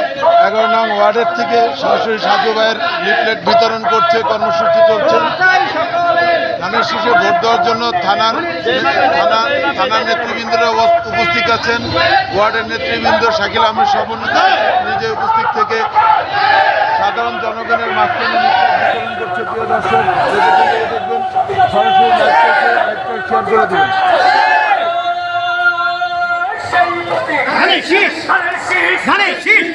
একশো এগারো নং ওয়ার্ডের থেকে সরাসরি সাধু ভাইয়ের লিফলেট বিতরণ করছে, কর্মসূচি চলছে। ধানের শেষে ভোট দেওয়ার জন্য থানার থানা থানার নেতৃবৃন্দরা উপস্থিত আছেন। ওয়ার্ডের নেতৃবৃন্দ শাকিল আহমেদ সমন্বিত নিজে উপস্থিত থেকে সাধারণ জনগণের মাঝখানে বিতরণ করছে। প্রিয় দর্শক দেখবেন, সরাসরি 哪里去？哪里去？哪里去？